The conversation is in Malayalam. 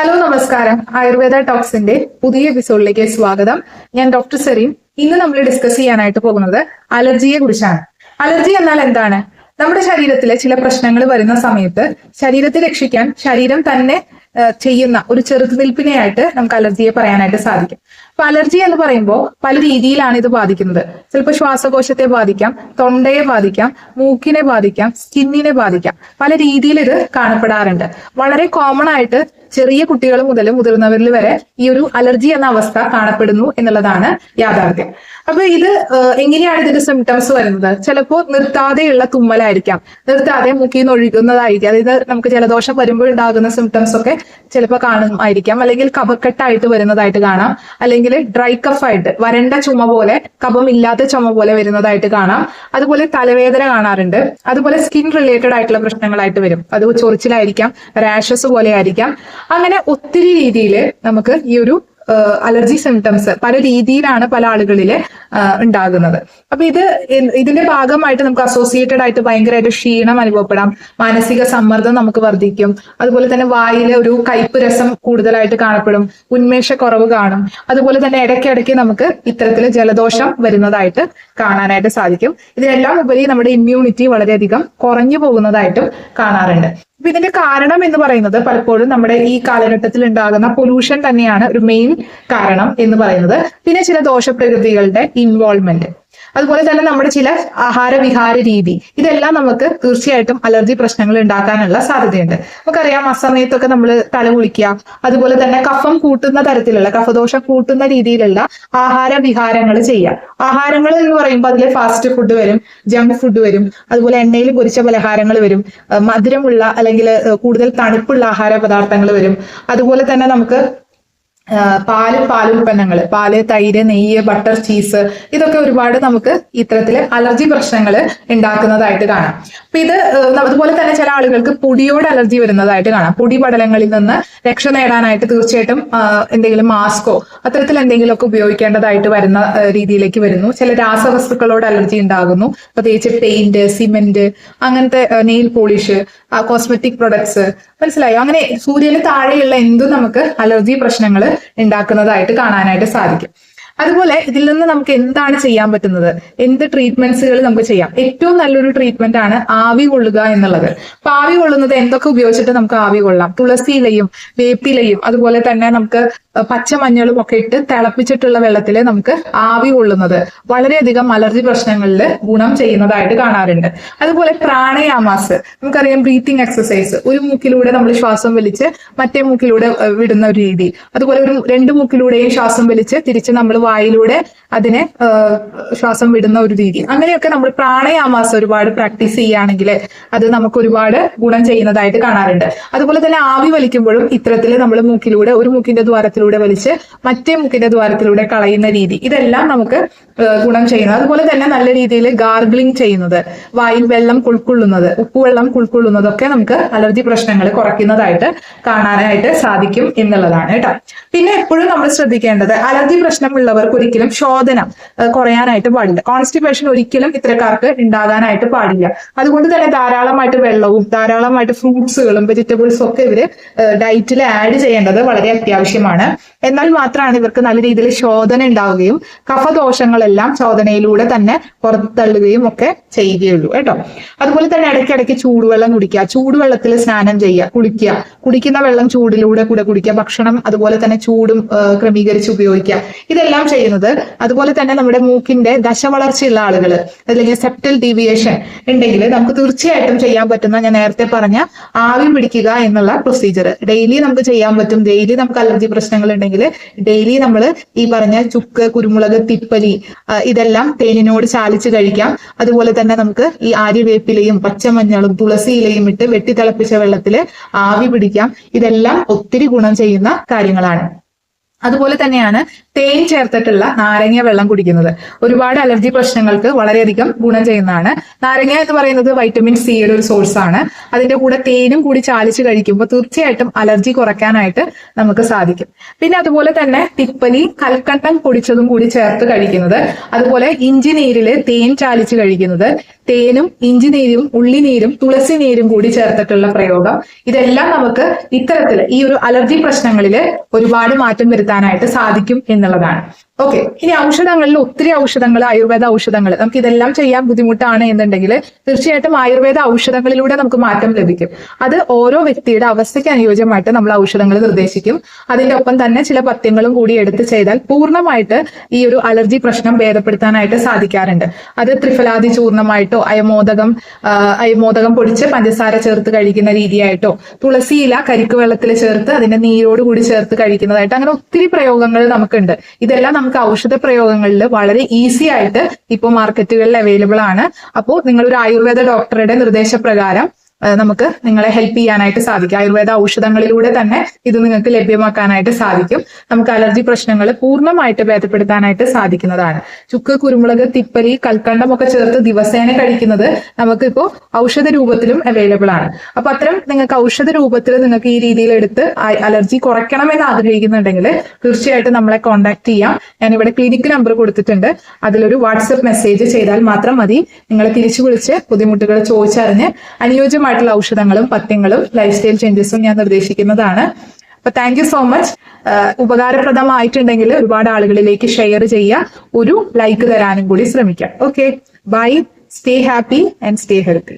ഹലോ നമസ്കാരം. ആയുർവേദ ടോക്സിന്റെ പുതിയ എപ്പിസോഡിലേക്ക് സ്വാഗതം. ഞാൻ ഡോക്ടർ സെറീൻ ഇന്ന് നമ്മൾ ഡിസ്കസ് ചെയ്യാനായിട്ട് പോകുന്നത് അലർജിയെ കുറിച്ചാണ്. അലർജി എന്നാൽ എന്താണ്? നമ്മുടെ ശരീരത്തിലെ ചില പ്രശ്നങ്ങൾ വരുന്ന സമയത്ത് ശരീരത്തെ രക്ഷിക്കാൻ ശരീരം തന്നെ ചെയ്യുന്ന ഒരു ചെറുത്തുനിൽപ്പിനെയായിട്ട് നമുക്ക് അലർജിയെ പറയാനായിട്ട് സാധിക്കും. അപ്പൊ അലർജി എന്ന് പറയുമ്പോൾ പല രീതിയിലാണ് ഇത് ബാധിക്കുന്നത്. ചിലപ്പോൾ ശ്വാസകോശത്തെ ബാധിക്കാം തൊണ്ടയെ ബാധിക്കാം മൂക്കിനെ ബാധിക്കാം സ്കിന്നിനെ ബാധിക്കാം. പല രീതിയിൽ ഇത് കാണപ്പെടാറുണ്ട്. വളരെ കോമൺ ആയിട്ട് ചെറിയ കുട്ടികൾ മുതൽ മുതിർന്നവരിൽ വരെ ഈ ഒരു അലർജി എന്ന അവസ്ഥ കാണപ്പെടുന്നു എന്നുള്ളതാണ് യാഥാർത്ഥ്യം. അപ്പൊ ഇത് എങ്ങനെയാണ് ഇതിന്റെ സിംറ്റംസ് വരുന്നത്? ചിലപ്പോൾ നിർത്താതെയുള്ള തുമ്മലായിരിക്കാം. നിർത്താതെ മുക്കി നിന്ന് ഒഴുകുന്നതായിരിക്കാം. അതായത് നമുക്ക് ജലദോഷം വരുമ്പോൾ ഉണ്ടാകുന്ന സിംറ്റംസ് ഒക്കെ ചിലപ്പോൾ കാണുമായിരിക്കാം അല്ലെങ്കിൽ കഫക്കെട്ടായിട്ട് വരുന്നതായിട്ട് കാണാം. അല്ലെങ്കിൽ ഡ്രൈ കഫായിട്ട് വരണ്ട ചുമ പോലെ കഫം ഇല്ലാത്ത ചുമ പോലെ വരുന്നതായിട്ട് കാണാം. അതുപോലെ തലവേദന കാണാറുണ്ട്. അതുപോലെ സ്കിൻ റിലേറ്റഡ് ആയിട്ടുള്ള പ്രശ്നങ്ങളായിട്ട് വരും. അത് ചൊറിച്ചിലായിരിക്കാം റാഷസ് പോലെ ആയിരിക്കാം. അങ്ങനെ ഒത്തിരി രീതിയിൽ നമുക്ക് ഈ ഒരു അലർജി സിംറ്റംസ് പല രീതിയിലാണ് പല ആളുകളിൽ ഉണ്ടാകുന്നത്. അപ്പൊ ഇത് ഇതിന്റെ ഭാഗമായിട്ട് നമുക്ക് അസോസിയേറ്റഡ് ആയിട്ട് ഭയങ്കരമായിട്ട് ക്ഷീണം അനുഭവപ്പെടാം. മാനസിക സമ്മർദ്ദം നമുക്ക് വർദ്ധിക്കും. അതുപോലെ തന്നെ വായിലെ ഒരു കയ്പ് രസം കൂടുതലായിട്ട് കാണപ്പെടും. ഉന്മേഷക്കുറവ് കാണും. അതുപോലെ തന്നെ ഇടയ്ക്കിടയ്ക്ക് നമുക്ക് ഇത്തരത്തിൽ ജലദോഷം വരുന്നതായിട്ട് കാണാനായിട്ട് സാധിക്കും. ഇതിനെല്ലാം ഉപരി നമ്മുടെ ഇമ്മ്യൂണിറ്റി വളരെയധികം കുറഞ്ഞു പോകുന്നതായിട്ടും കാണാറുണ്ട്. അപ്പൊ ഇതിന്റെ കാരണം എന്ന് പറയുന്നത് പലപ്പോഴും നമ്മുടെ ഈ കാലഘട്ടത്തിൽ ഉണ്ടാകുന്ന പൊല്യൂഷൻ തന്നെയാണ് ഒരു മെയിൻ കാരണം എന്ന് പറയുന്നത്. പിന്നെ ചില ദോഷപ്രകൃതികളുടെ ഇൻവോൾവ്മെന്റ് അതുപോലെ തന്നെ നമ്മുടെ ചില ആഹാരവിഹാര രീതി. ഇതെല്ലാം നമുക്ക് തീർച്ചയായിട്ടും അലർജി പ്രശ്നങ്ങൾ ഉണ്ടാക്കാനുള്ള സാധ്യതയുണ്ട്. നമുക്കറിയാം ആ സമയത്തൊക്കെ നമ്മൾ തല കുളിക്കുക അതുപോലെ തന്നെ കഫം കൂട്ടുന്ന തരത്തിലുള്ള കഫദോഷം കൂട്ടുന്ന രീതിയിലുള്ള ആഹാര വിഹാരങ്ങൾ ചെയ്യുക. ആഹാരങ്ങൾ എന്ന് പറയുമ്പോൾ അതിൽ ഫാസ്റ്റ് ഫുഡ് വരും ജങ്ക് ഫുഡ് വരും അതുപോലെ എണ്ണയിൽ പൊരിച്ച പലഹാരങ്ങൾ വരും മധുരമുള്ള അല്ലെങ്കിൽ കൂടുതൽ തണുപ്പുള്ള ആഹാര പദാർത്ഥങ്ങൾ വരും. അതുപോലെ തന്നെ നമുക്ക് പാൽ പാലുൽപ്പന്നങ്ങൾ പാൽ തൈര് നെയ്യ് ബട്ടർ ചീസ് ഇതൊക്കെ ഒരുപാട് നമുക്ക് ഇത്തരത്തിൽ അലർജി പ്രശ്നങ്ങൾ ഉണ്ടാക്കുന്നതായിട്ട് കാണാം. അപ്പൊ ഇത് അതുപോലെ തന്നെ ചില ആളുകൾക്ക് പൊടിയോട് അലർജി വരുന്നതായിട്ട് കാണാം. പൊടി പടലങ്ങളിൽ നിന്ന് രക്ഷ നേടാനായിട്ട് തീർച്ചയായിട്ടും എന്തെങ്കിലും മാസ്കോ അത്തരത്തിൽ എന്തെങ്കിലുമൊക്കെ ഉപയോഗിക്കേണ്ടതായിട്ട് വരുന്ന രീതിയിലേക്ക് വരുന്നു. ചില രാസവസ്തുക്കളോട് അലർജി ഉണ്ടാകുന്നു. പ്രത്യേകിച്ച് പെയിന്റ് സിമെന്റ് അങ്ങനത്തെ നെയിൽ പോളിഷ് കോസ്മെറ്റിക് പ്രൊഡക്ട്സ് മനസ്സിലായോ? അങ്ങനെ സൂര്യന് താഴെയുള്ള എന്തും നമുക്ക് അലർജി പ്രശ്നങ്ങൾ ഉണ്ടാക്കുന്നതായിട്ട് കാണാനായിട്ട് സാധിക്കും. അതുപോലെ ഇതിൽ നിന്ന് നമുക്ക് എന്താണ് ചെയ്യാൻ പറ്റുന്നത്? എന്ത് ട്രീറ്റ്മെന്റ്സുകൾ നമുക്ക് ചെയ്യാം? ഏറ്റവും നല്ലൊരു ട്രീറ്റ്മെന്റ് ആണ് ആവി കൊള്ളുക എന്നുള്ളത്. അപ്പൊ ആവി കൊള്ളുന്നത് എന്തൊക്കെ ഉപയോഗിച്ചിട്ട് നമുക്ക് ആവി കൊള്ളാം? തുളസിയിലയും വേപ്പിലയും അതുപോലെ തന്നെ നമുക്ക് പച്ചമഞ്ഞളും ഒക്കെ ഇട്ട് തിളപ്പിച്ചിട്ടുള്ള വെള്ളത്തിൽ നമുക്ക് ആവി കൊള്ളുന്നത്. വളരെയധികം അലർജി പ്രശ്നങ്ങളിൽ ഗുണം ചെയ്യുന്നതായിട്ട് കാണാറുണ്ട്. അതുപോലെ പ്രാണയാമാസ്. നമുക്കറിയാം ബ്രീത്തിങ് എക്സസൈസ് ഒരു മൂക്കിലൂടെ നമ്മൾ ശ്വാസം വലിച്ച് മറ്റേ മൂക്കിലൂടെ വിടുന്ന ഒരു രീതി. അതുപോലെ ഒരു രണ്ട് മൂക്കിലൂടെയും ശ്വാസം വലിച്ച് തിരിച്ച് നമ്മൾ വായിലൂടെ അതിനെ ശ്വാസം വിടുന്ന ഒരു രീതി. അങ്ങനെയൊക്കെ നമ്മൾ പ്രാണയാമാസം ഒരുപാട് പ്രാക്ടീസ് ചെയ്യുകയാണെങ്കിൽ അത് നമുക്ക് ഒരുപാട് ഗുണം ചെയ്യുന്നതായിട്ട് കാണാറുണ്ട്. അതുപോലെ തന്നെ ആവി വലിക്കുമ്പോഴും ഇത്തരത്തിൽ നമ്മൾ മൂക്കിലൂടെ ഒരു മൂക്കിന്റെ ദ്വാരത്തിലൂടെ വലിച്ച് മറ്റേ മൂക്കിന്റെ ദ്വാരത്തിലൂടെ കളയുന്ന രീതി. ഇതെല്ലാം നമുക്ക് ഗുണം ചെയ്യുന്നത്. അതുപോലെ തന്നെ നല്ല രീതിയിൽ ഗാർഗിളിംഗ് ചെയ്യുന്നത് വായിൽ വെള്ളം കുൾക്കൊള്ളുന്നത് ഉപ്പുവെള്ളം കുൾക്കൊള്ളുന്നതൊക്കെ നമുക്ക് അലർജി പ്രശ്നങ്ങൾ കുറയ്ക്കുന്നതായിട്ട് കാണാനായിട്ട് സാധിക്കും എന്നുള്ളതാണ് കേട്ടോ. പിന്നെ എപ്പോഴും നമ്മൾ ശ്രദ്ധിക്കേണ്ടത് അലർജി പ്രശ്നമുള്ളവർക്ക് ഒരിക്കലും ശോധനം കുറയാനായിട്ട് പാടില്ല. കോൺസ്റ്റിപ്പേഷൻ ഒരിക്കലും ഇത്തരക്കാർക്ക് ഉണ്ടാകാനായിട്ട് പാടില്ല. അതുകൊണ്ട് തന്നെ ധാരാളമായിട്ട് വെള്ളവും ധാരാളമായിട്ട് ഫ്രൂട്ട്സുകളും വെജിറ്റബിൾസും ഒക്കെ ഇവർ ഡയറ്റിൽ ആഡ് ചെയ്യേണ്ടത് വളരെ അത്യാവശ്യമാണ്. എന്നാൽ മാത്രമാണ് ഇവർക്ക് നല്ല രീതിയിൽ ശോധന ഉണ്ടാവുകയും കഫദോഷങ്ങളെല്ലാം ശോധനയിലൂടെ തന്നെ പുറത്തള്ളുകയും ഒക്കെ ചെയ്യുകയുള്ളൂ കേട്ടോ. അതുപോലെ തന്നെ ഇടയ്ക്കിടയ്ക്ക് ചൂടുവെള്ളം കുടിക്കുക ചൂടുവെള്ളത്തിൽ സ്നാനം ചെയ്യുക കുളിക്കുക. കുടിക്കുന്ന വെള്ളം ചൂടിലൂടെ കൂടെ കുടിക്കുക ഭക്ഷണം അതുപോലെ തന്നെ ചൂടും ക്രമീകരിച്ച് ഉപയോഗിക്കുക. ഇതെല്ലാം ചെയ്യുന്നത്. അതുപോലെ തന്നെ നമ്മുടെ മൂക്കിന്റെ ദശവളർച്ചയുള്ള ആളുകൾ അല്ലെങ്കിൽ സെപ്റ്റൽ ഡീവിയേഷൻ ഉണ്ടെങ്കിൽ നമുക്ക് തീർച്ചയായിട്ടും ചെയ്യാൻ പറ്റുന്ന ഞാൻ നേരത്തെ പറഞ്ഞ ആവി പിടിക്കുക എന്നുള്ള പ്രൊസീജിയർ ഡെയിലി നമുക്ക് ചെയ്യാൻ പറ്റും. ഡെയിലി നമുക്ക് അലർജി പ്രശ്നങ്ങൾ ഉണ്ടെങ്കിൽ ഡെയിലി നമ്മൾ ഈ പറഞ്ഞ ചുക്ക് കുരുമുളക് തിപ്പലി ഇതെല്ലാം തേനിനോട് ചാലിച്ച് കഴിക്കാം. അതുപോലെ തന്നെ നമുക്ക് ഈ ആര്യവേപ്പിലയും പച്ചമഞ്ഞളും തുളസിയിലയും ഇട്ട് വെട്ടി തിളപ്പിച്ച വെള്ളത്തിൽ ആവി പിടിക്കാം. ഇതെല്ലാം ഒത്തിരി ഗുണം ചെയ്യുന്ന കാര്യങ്ങളാണ്. അതുപോലെ തന്നെയാണ് തേൻ ചേർത്തിട്ടുള്ള നാരങ്ങ വെള്ളം കുടിക്കുന്നത്. ഒരുപാട് അലർജി പ്രശ്നങ്ങൾക്ക് വളരെയധികം ഗുണം ചെയ്യുന്നതാണ്. നാരങ്ങ എന്ന് പറയുന്നത് വൈറ്റമിൻ സിയുടെ ഒരു സോഴ്സ് ആണ്. അതിന്റെ കൂടെ തേനും കൂടി ചാലിച്ച് കഴിക്കുമ്പോൾ തീർച്ചയായിട്ടും അലർജി കുറയ്ക്കാനായിട്ട് നമുക്ക് സാധിക്കും. പിന്നെ അതുപോലെ തന്നെ തിപ്പലി കൽക്കണ്ടം പൊടിച്ചതും കൂടി ചേർത്ത് കഴിക്കുന്നത്. അതുപോലെ ഇഞ്ചി നീരിൽ തേൻ ചാലിച്ച് കഴിക്കുന്നത്. തേനും ഇഞ്ചി നീരും ഉള്ളി നീരും തുളസി നീരും കൂടി ചേർത്തിട്ടുള്ള പ്രയോഗം. ഇതെല്ലാം നമുക്ക് ഇത്തരത്തിൽ ഈ ഒരു അലർജി പ്രശ്നങ്ങളിൽ ഒരുപാട് മാറ്റം വരുത്താനായിട്ട് സാധിക്കും എന്നുള്ളതാണ്. ഓക്കെ ഇനി ഔഷധങ്ങളിൽ ഒത്തിരി ഔഷധങ്ങൾ ആയുർവേദ ഔഷധങ്ങൾ. നമുക്ക് ഇതെല്ലാം ചെയ്യാൻ ബുദ്ധിമുട്ടാണ് എന്നുണ്ടെങ്കിൽ തീർച്ചയായിട്ടും ആയുർവേദ ഔഷധങ്ങളിലൂടെ നമുക്ക് മാറ്റം ലഭിക്കും. അത് ഓരോ വ്യക്തിയുടെ അവസ്ഥയ്ക്ക് അനുയോജ്യമായിട്ട് നമ്മൾ ഔഷധങ്ങൾ നിർദ്ദേശിക്കും. അതിന്റെ ഒപ്പം തന്നെ ചില പത്യങ്ങളും കൂടി എടുത്ത് ചെയ്താൽ പൂർണമായിട്ട് ഈ ഒരു അലർജി പ്രശ്നം ഭേദപ്പെടുത്താനായിട്ട് സാധിക്കാറുണ്ട്. അത് ത്രിഫലാദി ചൂർണമായിട്ടോ അയമോദകം അയമോദകം പൊടിച്ച് പഞ്ചസാര ചേർത്ത് കഴിക്കുന്ന രീതിയായിട്ടോ തുളസിയില കരിക്ക് വെള്ളത്തിൽ ചേർത്ത് അതിന്റെ നീരോട് കൂടി ചേർത്ത് കഴിക്കുന്നതായിട്ട് അങ്ങനെ ഒത്തിരി പ്രയോഗങ്ങൾ നമുക്കുണ്ട്. ഇതെല്ലാം നമുക്ക് ഔഷധ പ്രയോഗങ്ങളിൽ വളരെ ഈസി ആയിട്ട് ഇപ്പോൾ മാർക്കറ്റുകളിൽ അവൈലബിൾ ആണ്. അപ്പോൾ നിങ്ങൾ ഒരു ആയുർവേദ ഡോക്ടറുടെ നിർദ്ദേശപ്രകാരം നമുക്ക് നിങ്ങളെ ഹെൽപ്പ് ചെയ്യാനായിട്ട് സാധിക്കും. ആയുർവേദ ഔഷധങ്ങളിലൂടെ തന്നെ ഇത് നിങ്ങൾക്ക് ലഭ്യമാക്കാനായിട്ട് സാധിക്കും. നമുക്ക് അലർജി പ്രശ്നങ്ങൾ പൂർണമായിട്ട് ഭേദപ്പെടുത്താനായിട്ട് സാധിക്കുന്നതാണ്. ചുക്ക് കുരുമുളക് തിപ്പലി കൽക്കണ്ടം ഒക്കെ ചേർത്ത് ദിവസേന കഴിക്കുന്നത് നമുക്കിപ്പോൾ ഔഷധ രൂപത്തിലും അവൈലബിൾ ആണ്. അപ്പൊ അത്തരം നിങ്ങൾക്ക് ഔഷധ രൂപത്തിൽ നിങ്ങൾക്ക് ഈ രീതിയിൽ എടുത്ത് അലർജി കുറയ്ക്കണമെന്ന് ആഗ്രഹിക്കുന്നുണ്ടെങ്കിൽ തീർച്ചയായിട്ടും നമ്മളെ കോൺടാക്ട് ചെയ്യാം. ഞാൻ ഇവിടെ ക്ലിനിക്ക് നമ്പർ കൊടുത്തിട്ടുണ്ട്. അതിലൊരു വാട്സപ്പ് മെസ്സേജ് ചെയ്താൽ മാത്രം മതി. നിങ്ങളെ തിരിച്ചു വിളിച്ച് ബുദ്ധിമുട്ടുകൾ ചോദിച്ചറിഞ്ഞ് അനുയോജ്യമായിട്ടുള്ള ഔഷധങ്ങളും പഥ്യങ്ങളും ലൈഫ് സ്റ്റൈൽ ചേഞ്ചസും ഞാൻ നിർദ്ദേശിക്കുന്നതാണ്. അപ്പൊ താങ്ക് യു സോ മച്ച് ഉപകാരപ്രദമായിട്ടുണ്ടെങ്കിൽ ഒരുപാട് ആളുകളിലേക്ക് ഷെയർ ചെയ്യുക ഒരു ലൈക്ക് തരാനും കൂടി ശ്രമിക്കാം. Okay bye stay happy and stay healthy